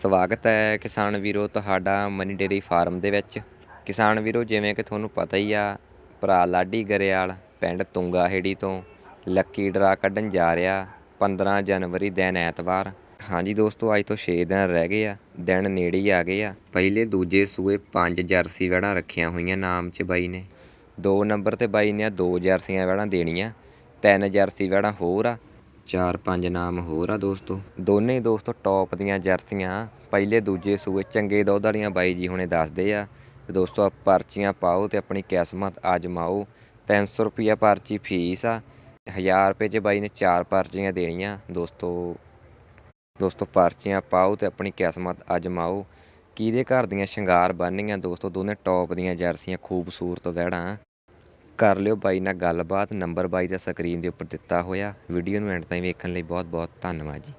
ਸਵਾਗਤ ਹੈ ਕਿਸਾਨ ਵੀਰੋ ਤੁਹਾਡਾ ਮਨੀ ਡੇਰੀ ਫਾਰਮ ਦੇ ਵਿੱਚ। ਕਿਸਾਨ ਵੀਰੋ, ਜਿਵੇਂ ਕਿ ਤੁਹਾਨੂੰ ਪਤਾ ਹੀ ਆ, ਭਰਾ ਲਾਡੀ ਗਰੇਵਾਲ ਪਿੰਡ ਤੁੰਗਾ ਤੋਂ ਲੱਕੀ ਡਰਾ ਕੱਢਣ ਜਾ ਰਿਹਾ 15 ਜਨਵਰੀ ਦਿਨ ਐਤਵਾਰ। ਹਾਂਜੀ ਦੋਸਤੋ, ਅੱਜ ਤੋਂ 6 ਦਿਨ ਰਹਿ ਗਏ ਆ, ਦਿਨ ਨੇੜੇ ਹੀ ਆ ਗਏ ਆ। ਪਹਿਲੇ ਦੂਜੇ ਸੂਏ ਪੰਜ ਜਰਸੀ ਵੜਾਂ ਰੱਖੀਆਂ ਹੋਈਆਂ ਨਾਮ 'ਚ ਬਾਈ ਨੇ। ਦੋ ਨੰਬਰ ਤੇ ਬਾਈ ਨੇ ਦੋ ਜਰਸੀਆਂ ਵੜਾਂ ਦੇਣੀਆਂ, ਤਿੰਨ ਜਰਸੀ ਵੜਾਂ ਹੋਰ ਆ ਚਾਰ ਪੰਜ ਨਾਮ ਹੋਰ ਆ ਦੋਸਤੋ। ਦੋਨੇ ਦੋਸਤੋ ਟੌਪ ਦੀਆਂ ਜਰਸੀਆਂ। ਪਹਿਲੇ ਦੂਜੇ ਸੂਏ ਚੰਗੇ ਦੁੱਧ ਵਾਲੀਆਂ ਬਾਈ ਜੀ ਹੁਣੇ ਦੱਸਦੇ ਆ। ਤੇ ਦੋਸਤੋ ਆਹ ਪਰਚੀਆਂ ਪਾਓ ਤੇ ਆਪਣੀ ਕਿਸਮਤ ਆਜਮਾਓ 300 ਰੁਪਿਆ ਪਰਚੀ ਫੀਸ ਆ। 1000 ਰੁਪਏ 'ਚ ਬਾਈ ਨੇ ਚਾਰ ਪਰਚੀਆਂ ਦੇਣੀਆਂ, ਦੋਸਤੋ ਦੋਸਤੋ ਪਰਚੀਆਂ ਪਾਓ ਤੇ ਆਪਣੀ ਕਿਸਮਤ ਆਜਮਾਓ ਕਿਹਦੇ ਘਰ ਦੀਆਂ ਸ਼ਿੰਗਾਰ ਬੰਨੀਆਂ ਦੋਸਤੋ? ਦੋਨੇ ਟੌਪ ਦੀਆਂ ਜਰਸੀਆਂ ਖੂਬਸੂਰਤ ਵਹਿੜਾਂ ਕਰ ਲਿਓ ਬਾਈ ਨਾਲ ਗੱਲਬਾਤ, ਨੰਬਰ ਬਾਈ ਦਾ ਸਕਰੀਨ ਦੇ ਉੱਪਰ ਦਿੱਤਾ ਹੋਇਆ। ਵੀਡੀਓ ਨੂੰ ਐਂਡ ਤਾਈਂ ਵੇਖਣ ਲਈ ਬਹੁਤ ਬਹੁਤ ਧੰਨਵਾਦ ਜੀ।